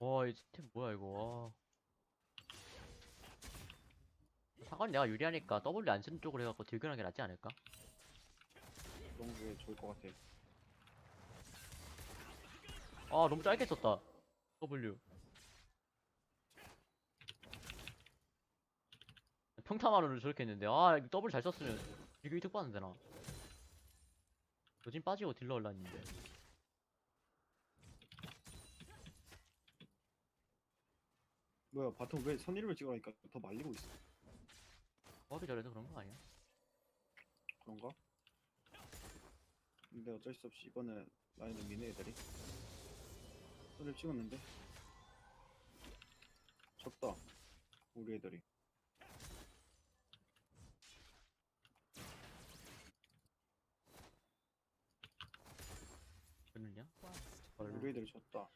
와, 이 스텝 뭐야, 이거. 와. 사건 내가 유리하니까 W 안 쓰는 쪽으로 해갖고 딜교하는 게 낫지 않을까? 그런 게 좋을 것 같아. 아, 너무 짧게 썼다. W. 평타만으로 저렇게 했는데, 아, 이거 W 잘 썼으면 딜교 이득 받는데, 나. 여진 빠지고 딜러 올랐는데. 뭐야 바텀 왜 선이름을 찍으라니까 더 말리고 있어. 조합이 저래도 그런 거 아니야? 그런가? 근데 어쩔 수 없이 이번에 라인을 미네 애들이 선을 찍었는데 졌다 우리 애들이 그러냐? 우리 애들이 졌다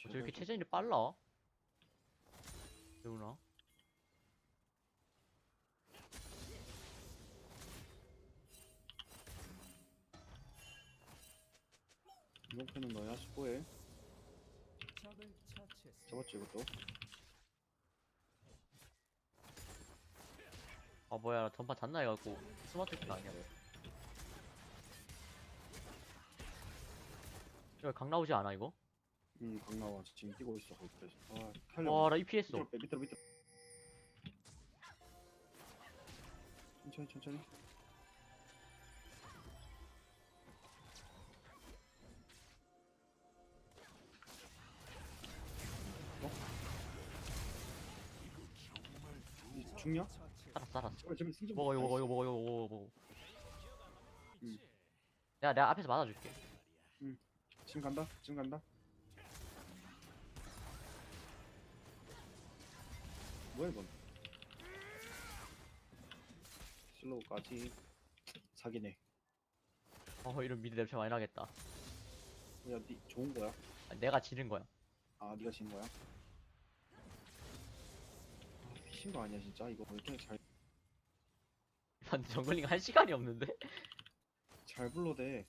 아, 어째 이렇게 체전이 빨라? 패는 거야 15에 적을 처치했습니다. 잡았지 이것도 아 뭐야 나 전파 잤나 해갖고 스마트폰 아니야 이거 강 나오지 않아 이거? 응 강나와 지금 뛰고 있어 거기 그래서. 아 탈려 와나 EPS 밑으로 빼 밑으로 밑으로. 천천히 천천히. 어? 이 죽냐? 제발 제발 승좀 먹어 이거 먹어 이거 먹어 이거 먹어 먹어. 응. 내가 내가 앞에서 맞아줄게. 지금 간다 지금 간다 뭐야 이건 슬로우까지 사기네 어 이런 미드 냄새 많이 나겠다 야, 니 좋은 거야? 아, 내가 지른 거야 아, 니가 진 거야? 아, 미친 거 아니야, 진짜? 이거 왜 이렇게 잘, 이번 정글링 한 시간이 없는데? 잘 불러대.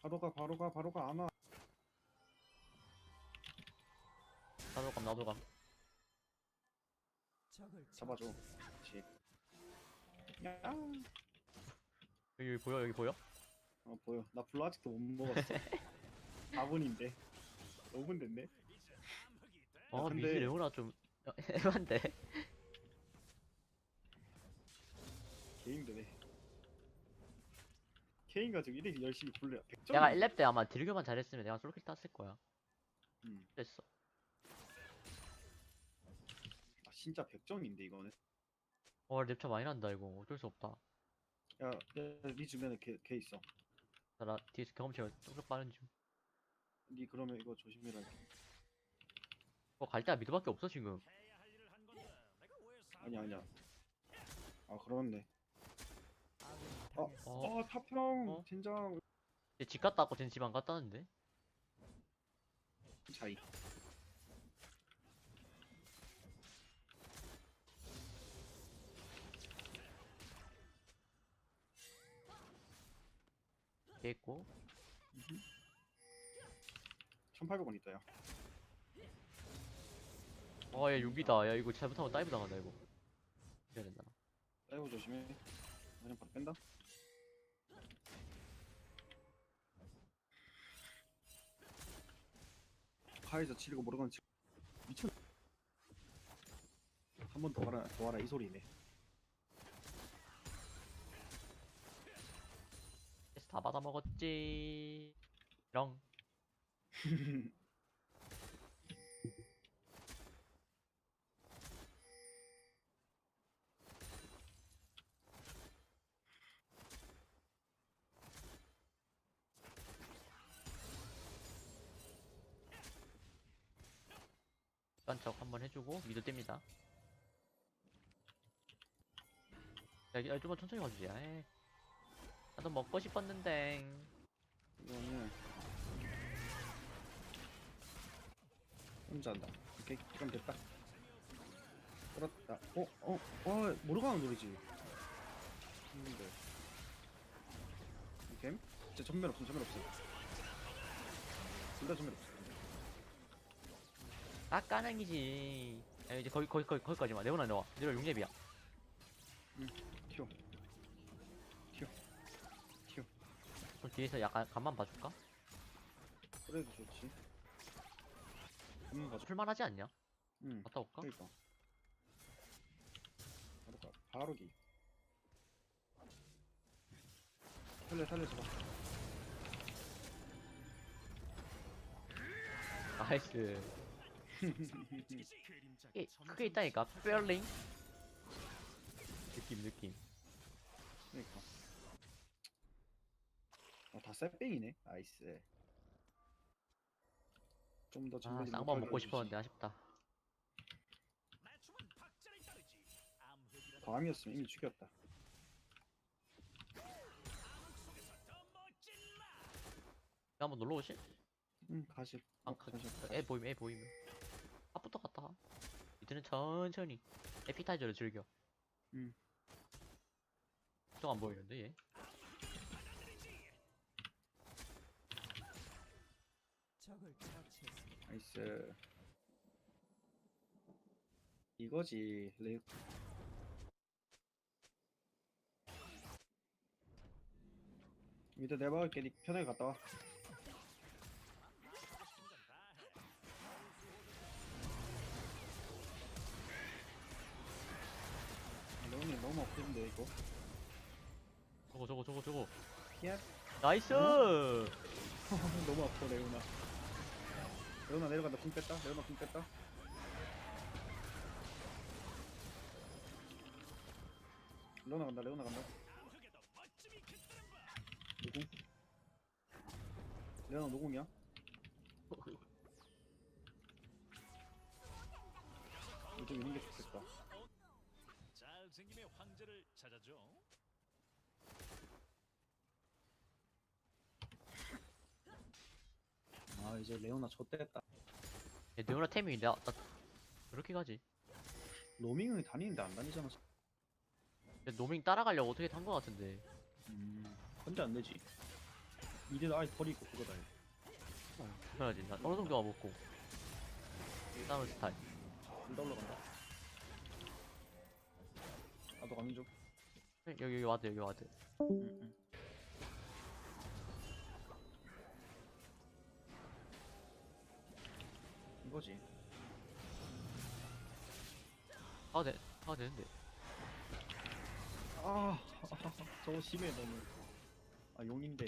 바로 가, 바로 가, 바로 가, 안 와. 나도 감 나도 감 적을 잡아줘. 그렇지. 야, 여기, 여기 보여 여기 보여? 어, 보여. 나 불러 아직도 못 먹었어. 4분인데. 5분 됐네. 어 근데- 레오나 좀 애반데 개 힘드네. 케인 가지고 이렇게 열심히 불러야 100점. 내가 1렙 때 아마 딜교만 잘했으면 내가 솔킬 땄을 거야 음. 그랬어 아, 진짜 100점인데, 이거는. 와 랩차 많이 난다 이거 어쩔 수 없다 야, 야, 네 주변에 걔, 걔 있어. 나, 나 뒤에서 경험치가 쏙쏙 빠른 중니 그러면 이거 조심해라. 어, 갈 데가 미드밖에 없어 지금 아니야, 아니야. 아, 그렇네. 어. 어? 어, 탑형, 어? 젠장. 얘집 갔다 왔고 쟤는 집안 갔다 왔는데 차이. 걔 있고 1800원 있다, 야. 어얘 유비다 야 이거 잘못하면 다이브 당한다 이거 해야 된다 나. 다이브 조심해. 그냥 바로 뺀다. 카이저 치리고 모르건 치 미쳤. 한번 더 와라, 더 와라 이 소리네. 다 받아 먹었지. 랑 깐척 한번 해주고 미드 뗍니다. 야, 야 좀만 천천히 가주지 에이. 나도 먹고 싶었는데. 이거는 혼자 한다. 오케이, 그럼 됐다. 끌었다. 어, 어, 어, 모르가는 노리지. 근데 제 전멸 없음 전멸 없음 둘다 전멸 없음 깎아내기지. 야 이제 거기 거기 거기 거기까지 마. 네오나 내와 네오나 용랩이야 튀어 튀어 튀어 그럼 뒤에서 약간 간만 봐줄까? 그래도 좋지. 한번 봐줘. 풀만하지 않냐? 응. 갔다 올까? 그러니까. 바로 가 바로 기. 살려 살려 잡아. 나이스. 크게, 크게 있다니까. 페어링 느낌 느낌. 그러니까 아다 쎄뺑이네. 나이스 좀더 아 못하게 먹고. 싶었는데 아쉽다. 다음이었으면 이미 죽였다. 한번 놀러 오실? 응 가실. 아, 어, 가- 가실. 애 보이면 애 보이면 앞부터 갔다 가. 이들은 천천히. 에피타이저를 즐겨. 음. 좀안 보이는데 얘 적을 처치했습니다. 나이스. 이거지 레 미드 내가 막을게. 니 편하게 갔다 와. 레온이 너무 아픈데 이거. 저거 저거 저거 저거. 야 나이스! 너무 아파 레오나 레오나 내려간다. 궁 뺐다. 레오나 궁 뺐다. 레오나 간다. 레오나 간다. 노궁 레오나 노궁이야? 이쪽 있는 게 좋겠다 잘생김의 황제를 찾아줘. 아 이제 레오나 좆됐다. 얘 네오나 템이 나, 나 그렇게 가지? 로밍을 다니는데 안 다니잖아. 근데 노밍 따라가려고 어떻게 탄 거 같은데. 음 혼자 안 되지. 이들 아예 버리고 그거다 해. 당연하지. 나 어느 정도 와먹고. 싸우는 스타일. 둘다 올라간다. 나도 가는 중 여기 여기 와드 여기 와드. 응, 응. 거지. 가도 돼 가도 되는데. 아 저거 심해 너무. 아 용인데.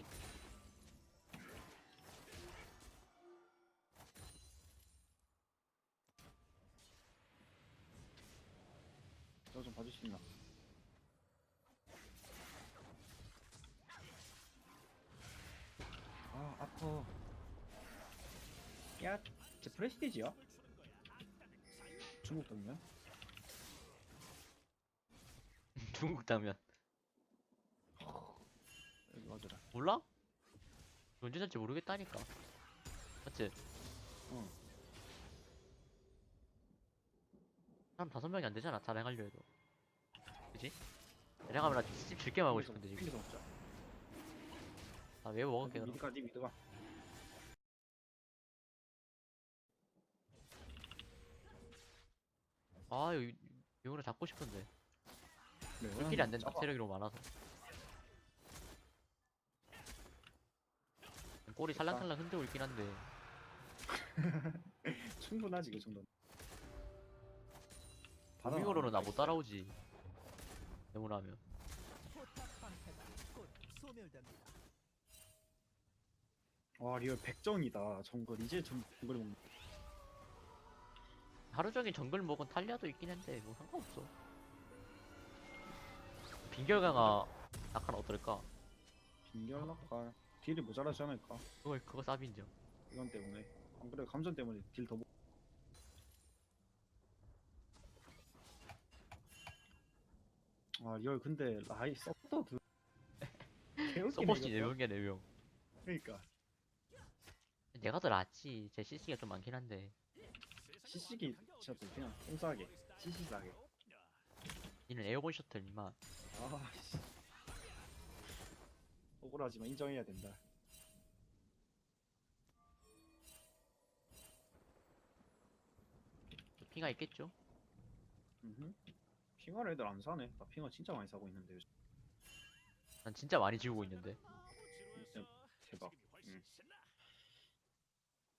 저거 좀 있나? 아 아파 야, 제 프레스티지야? 중국 당면? 중국 당면 여기 와줘라 몰라? 언제 살지 모르겠다니까 맞지? 응. 사람 다섯 명이 안 되잖아 자랭하려 해도 그지? 자랭하면 나집 줄게 하고 싶은데 지금 핑계서 먹자 아 왜 먹을게 그럼 미드가 니 미드가 아 여기 용으로 잡고 싶은데. 네, 킬이 안 된다. 짜봐. 세력이 너무 많아서. 꼬리 살랑살랑 흔들고 있긴 한데. 충분하지 그 정도는. 바밍으로는 나 못 따라오지. 네모나면. 곧 소멸됩니다. 와 리얼 백정이다. 정글. 이제 정글 먹는 하루 종일 정글 먹은 탈리아도 있긴 한데 뭐 상관없어. 빈결강아 약간 어떨까? 빙결락할. 딜이 모자라지 않을까? 그거 그거 쌉인죠 이건 때문에. 안 그래 감전 때문에 딜더 먹... 아 리얼 근데 라이 서포터 들 개웃기네 서포시 이거. 4명이야 4명. 그러니까. 내가 더 낫지 제 CC가 좀 많긴 한데 진짜 좀 그냥 똥싸게 시시싸게 니는 에어본 셔틀 임마 아씨 어 억울하지만 인정해야 된다. 핑가 있겠죠? 음흠. 핑화를 애들 안 사네. 나 핑화 진짜 많이 사고 있는데 요즘. 난 진짜 많이 지우고 있는데 대박. 음.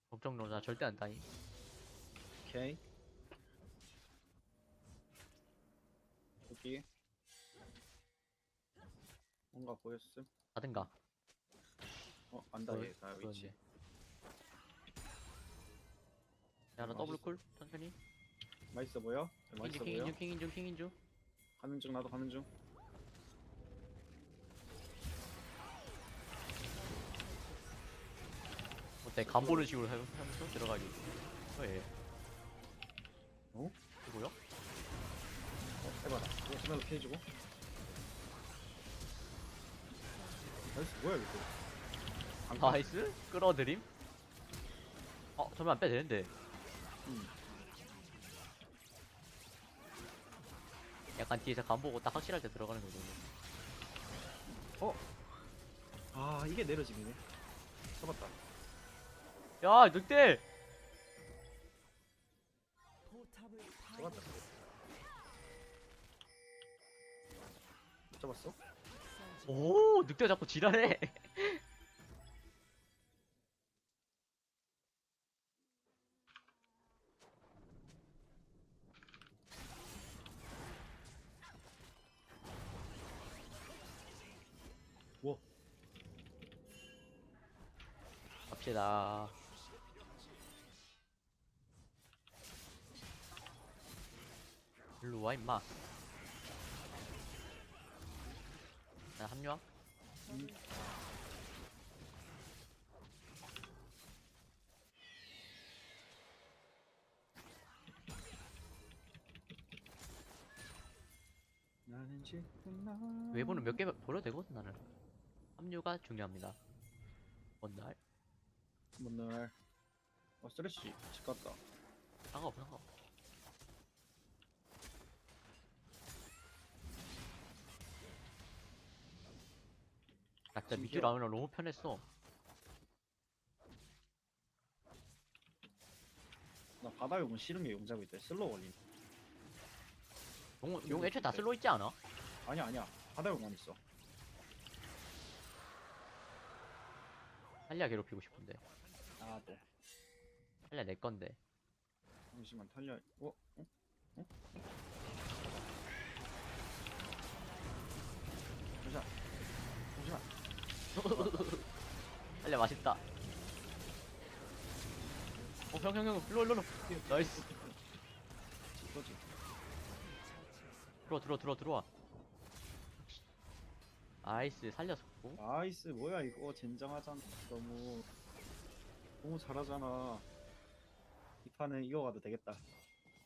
걱정 노나 절대 안 따니 오케이. 여기 뭔가 보였음? 하든가 어 안다 얘나 보였네. 위치. 야나 맛있어. 더블 쿨 천천히 맛있어 보여? 킹인중 맛있어 보여? 킹인중 킹인중 킹인중 가는 중 나도 가는 중. 어때 간 보는 식으로 해- 하면서 들어가기 어 예 어? 이거요? 어, 해봐라. 이거 스멜로 피해주고. 나이스 뭐야 이거? 안 가. 나이스 끌어들임 어 저면 안 빼도 되는데 음. 약간 뒤에서 간 보고 딱 확실할 때 들어가는 거거든요 아 이게 내려짐이네. 잡았다. 야 늑대 잡았다. 파괴했습니다. 잡았어? 오 늑대 자꾸 지랄해 음. 나는 지금 나. 외부는 몇 개 버려도 되거든 나는 합류가 중요합니다 뭔날? 뭔날? 어 쓰레쉬 집 갔다. 상관없어 상관없어 진짜 심지어- 나오면 너무 편했어 나 바다 용은 싫은 게 용잡고 있다. 슬로우 걸린. 용, 용 애초에 다 슬로 있지 않아? 아니야 아니야. 바다 용만 있어. 할리아 괴롭히고 싶은데 아 또. 할리아 내 건데 잠시만 탈려. 어? 어? 어? 할리아 맛있다 어 형 형 형 일로 일로 일로 나이스 이거지. 들어와 들어와 들어와 들어와 나이스 살렸었고 나이스 뭐야 이거 젠장하잖아. 너무 너무 잘하잖아. 이 판은 이겨가도 되겠다.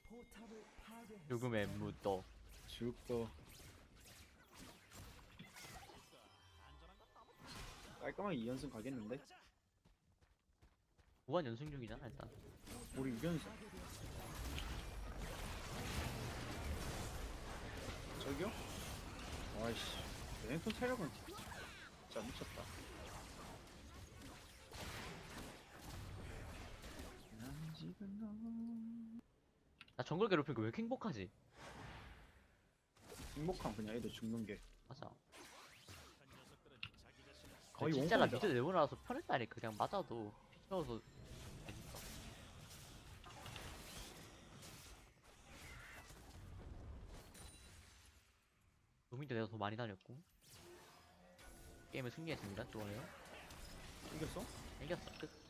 포탑을 파괴했습니다. 죽음의 무도 죽도. 깔끔하게 2연승 가겠는데? 무한 연승 중이잖아 일단 우리 6연승. 저기요? 와이씨. 랭톤 체력은 진짜 미쳤다. 난 지금 너. 나 정글 괴롭히고 왜 이렇게 행복하지? 행복한 그냥 애들 죽는 게 맞아 거의 진짜 나 원본이다. 밑에 내보내놔서 편했다니까 그냥 맞아도 피 채워서 되니까. 도민도 내가 더 많이 다녔고 게임을 승리했습니다 좋아요 이겼어? 이겼어 끝